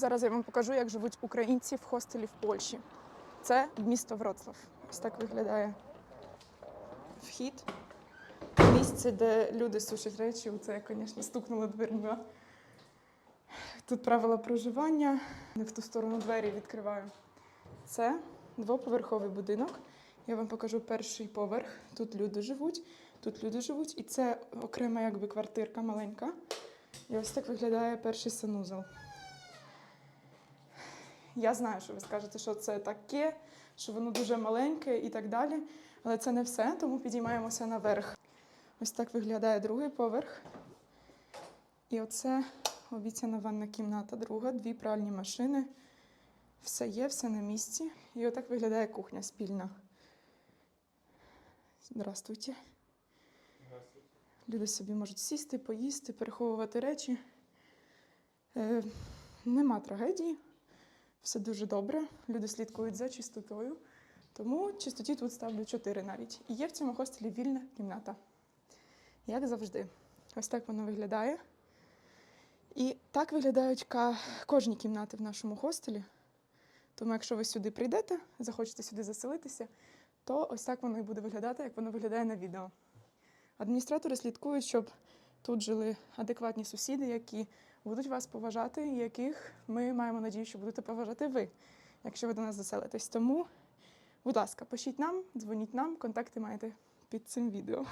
Зараз я вам покажу, як живуть українці в хостелі в Польщі. Це місто Вроцлав. Ось так виглядає вхід. Місце, де люди сушать речі. Це я, звісно, стукнула дверима. Тут правила проживання. Не в ту сторону двері відкриваю. Це двоповерховий будинок. Я вам покажу перший поверх. Тут люди живуть, тут люди живуть, і це окрема якби квартирка маленька. І ось так виглядає перший санузел. Я знаю, що ви скажете, що це таке, що воно дуже маленьке і так далі. Але це не все, тому підіймаємося наверх. Ось так виглядає другий поверх. І оце обіцяна ванна кімната, друга, дві пральні машини. Все є, все на місці. І отак виглядає кухня спільна. Здравствуйте. Люди собі можуть сісти, поїсти, переховувати речі. Е, нема трагедії, все дуже добре. Люди слідкують за чистотою. Тому чистоті тут ставлю 4 навіть. І є в цьому хостелі вільна кімната. Як завжди. Ось так воно виглядає. І так виглядають кожні кімнати в нашому хостелі. Тому, якщо ви сюди прийдете, захочете сюди заселитися, то ось так воно і буде виглядати, як воно виглядає на відео. Адміністратори слідкують, щоб тут жили адекватні сусіди, які будуть вас поважати, і яких ми маємо надію, що будете поважати ви, якщо ви до нас заселитесь. Тому, будь ласка, пишіть нам, дзвоніть нам, контакти маєте під цим відео.